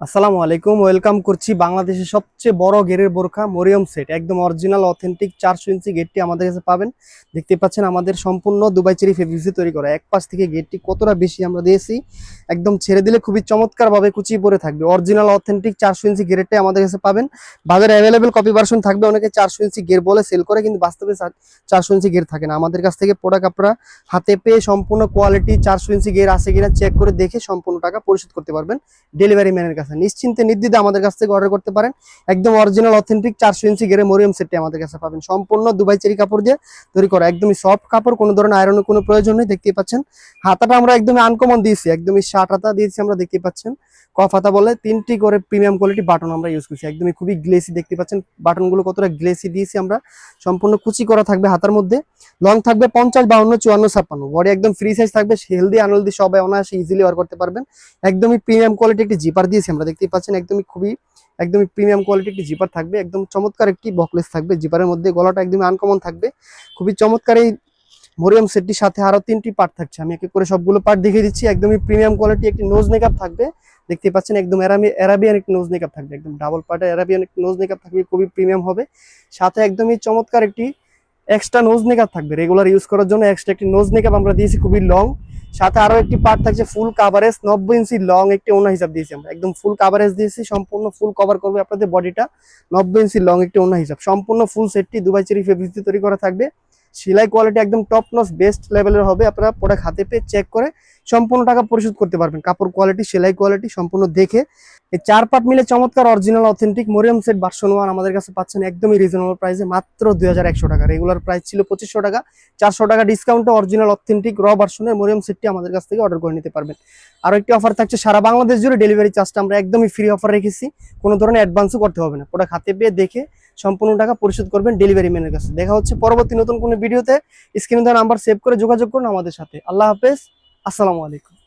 আসসালামু আলাইকুম, ওয়েলকাম করছি বাংলাদেশের সবচেয়ে বড় গেরের বোরখা মরিয়ম সেট। একদম অরিজিনাল, অথেন্টিক চারশো ইঞ্চি গেটটি আমাদের কাছে পাবেন। দেখতে পাচ্ছেন আমাদের সম্পূর্ণ দুবাই চেরি ফেব্রিক্সে তৈরি করা। এক পাশ থেকে গেটটি কতটা বেশি আমরা দিয়েছি, একদম ছেড়ে দিলে খুবই চমৎকারভাবে কুচিয়ে পড়ে থাকবে। অরিজিনাল, অথেন্টিক চারশো ইঞ্চি গেরেরটাই আমাদের কাছে পাবেন। বাজারে অ্যাভেলেবেল কপি ভার্সন থাকবে, অনেকে চারশো ইঞ্চি গের বলে সেল করে, কিন্তু বাস্তবে চারশো ইঞ্চি গের থাকে না। আমাদের কাছ থেকে প্রোডাক্ট আপনারা হাতে পেয়ে সম্পূর্ণ কোয়ালিটি চারশো ইঞ্চি গের আছে কিনা চেক করে দেখে সম্পূর্ণ টাকা পরিশোধ করতে পারবেন। ডেলিভারি ম্যানের কাছে নিশ্চিন্তে নির্দ্বিধে আমাদের কাছ থেকে অর্ডার করতে পারেন। একদম অরিজিনাল অথেন্টিক চারশো ইঞ্চি গেরে মরিয়াম সেটটি আমাদের কাছে পাবেন। সম্পূর্ণ দুবাই চেরি কাপড় দিয়ে তৈরি করা। একদমই সফট কাপড়, কোনো ধরনের আয়রনের কোনো প্রয়োজন নেই, দেখতেই পাচ্ছেন। হাতাটা আমরা একদমই আনকমন দিয়েছি, একদমই শার্ট হাতা দিয়েছি আমরা দেখতে পাচ্ছেন। কফ হাতা বলে তিনটি করে প্রিমিয়াম কোয়ালিটি বাটন আমরা ইউজ করছি। একদমই খুবই গ্লেসি দেখতে পাচ্ছেন। বাটনগুলো কতটা গ্লেসি দিয়েছি আমরা। সম্পূর্ণ কুচি করা থাকবে হাতার মধ্যে। লং থাকবে পঞ্চাশ, বাউন্ন, চুয়ান্ন, ছাপ্পান্ন। বডি একদম ফ্রি সাইজ থাকবে হেলদি আনহেলদি সবাই অনায়াসে ইজিলি ওয়ার করতে পারবেন। একদমই প্রিমিয়াম কোয়ালিটি একটি জিপার দিয়েছি, আমরা দেখতেই পাচ্ছেন, একদমই খুবই, একদমই প্রিমিয়াম কোয়ালিটি একটি জিপার থাকবে। একদম চমৎকার একটি বকলেস থাকবে জিপারের মধ্যে গলাটা একদমই আনকমন থাকবে। খুবই চমৎকার এই মরিয়াম সেটটির সাথে আরও তিনটি পার্ট থাকছে। আমি একে করে সবগুলো পার্ট দেখিয়ে দিচ্ছি। একদমই প্রিমিয়াম কোয়ালিটি একটি নোজ মেকআপ থাকবে। দেখতে পাচ্ছেন, একদম অ্যারাবিয়ান একটি নোজ মেকআপ থাকবে। একদম ডাবল পার্টের অ্যারাবিয়ান একটি নোজ মেকআপ থাকবে, খুবই প্রিমিয়াম হবে। সাথে একদমই চমৎকার একটি এক্সট্রা নোজ নেকাপ থাকবে। রেগুলার ইউজ করার জন্য এক্সট্রা একটি নোজ নেকাপ আমরা দিয়েছি, খুবই লং সাথে আরও একটি পার্ট থাকছে ফুল কাভারেজ নব্বই ইঞ্চি লং একটি ওনা হিসাব দিয়েছি আমরা। একদম ফুল কাভারেজ দিয়েছি, সম্পূর্ণ ফুল কভার করবে আপনাদের বডিটা নব্বই ইঞ্চি লং একটি ওনা হিসাব। সম্পূর্ণ ফুল সেটটি দুবাই চেরি ফেব্রিক তৈরি করা থাকবে। সেলাই কোয়ালিটি একদম টপ নস বেস্ট লেভেলের হবে। আপনারা প্রোডাক্ট হাতে পেয়ে চেক করে সম্পূর্ণ টাকা পরিশোধ করতে পারবেন। কাপড় কোয়ালিটি সেলাই কোয়ালিটি সম্পূর্ণ দেখে। এই চার পাট মিলে চমৎকার original authentic Mariam set version one আমাদের কাছে পাচ্ছেন একদমই রিজনেবল প্রাইসে মাত্র দু হাজার একশো টাকা। রেগুলার প্রাইস ছিল পঁচিশশো টাকা। চারশো টাকা ডিসকাউন্টে অরিজিনাল অথেন্টিক র ভার্সনের মরিয়াম সেটটি আমাদের কাছ থেকে অর্ডার করে নিতে পারবেন। আরও একটি অফার থাকছে সারা বাংলাদেশ জুড়ে ডেলিভারি চার্জটা আমরা একদমই ফ্রি অফার রেখেছি। কোনো ধরনের অ্যাডভান্সও করতে হবে না। প্রোডাক্ট হাতে পেয়ে দেখে সম্পূর্ণ টাকা পরিশোধ করবেন ডেলিভারি ম্যানের কাছে। দেখা হচ্ছে পরবর্তী নতুন কোনো ভিডিওতে স্ক্রিনে দেওয়া নাম্বার সেভ করে যোগাযোগ করুন আমাদের সাথে। আল্লাহ হাফেজ। আসসালামু আলাইকুম।